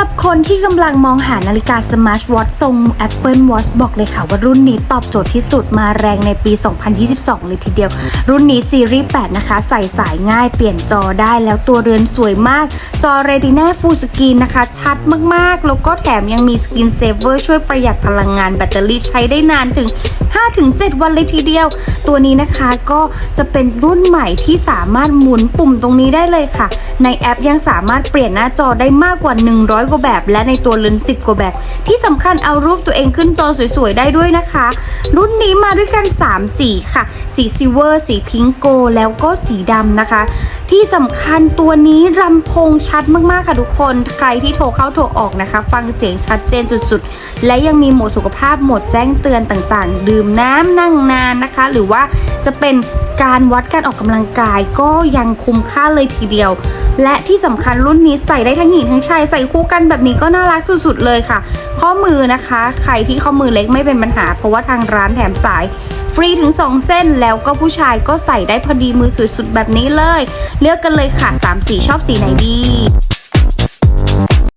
หรับคนที่กำลังมองหานาฬิกา Smart Watch ทรง Apple Watch บอกเลยค่ะว่ารุ่นนี้ตอบโจทย์ที่สุดมาแรงในปี 2022 เลยทีเดียว รุ่นนี้ซีรีส์ 8 นะคะ ใส่สายง่ายเปลี่ยนจอได้แล้วตัวเรือนสวยมาก จอ Retina Full Screen นะคะ ชัดมากๆ แล้วก็แถมยังมี Screen Saver ช่วยประหยัดพลังงานแบตเตอรี่ใช้ได้นานถึง5-7 วันเลยทีเดียว ตัวนี้นะคะก็จะเป็นรุ่นใหม่ที่สามารถหมุนปุ่มตรงนี้ได้เลยค่ะ ในแอปยังสามารถเปลี่ยนหน้าจอได้มากกว่า 100กว่าแบบและในตัวเลนส์10 กว่าแบบ ที่สำคัญเอารูปตัวเองขึ้นจอสวยๆ ได้ด้วยนะคะ รุ่นนี้มาด้วยกัน 3 สีค่ะ สีซิเวอร์ สีพิงโก แล้วก็สีดำนะคะ ที่สำคัญตัวนี้ลำโพงชัดมากๆค่ะทุกคน ใครที่โทรเข้าโทรออกนะคะ ฟังเสียงชัดเจนสุดๆ และยังมีโหมดสุขภาพโหมดแจ้งเตือนต่างๆ ดื่มน้ำนั่งนานนะคะ หรือว่าจะเป็นการวัดการออกกำลังกายก็ยังคุ้มค่าเลยทีเดียว และที่สำคัญรุ่นนี้ใส่ได้ทั้งหญิงทั้งชายใส่คู่กันแบบนี้ก็น่ารักสุดๆเลยค่ะข้อมือนะคะ ใครที่ข้อมือเล็กไม่เป็นปัญหา เพราะว่าทางร้านแถมสายฟรีถึง 2 เส้นแล้วก็ผู้ชายก็ใส่ได้พอดีมือสุดๆแบบนี้เลย เลือกกันเลยค่ะ 3 สีชอบสีไหนดี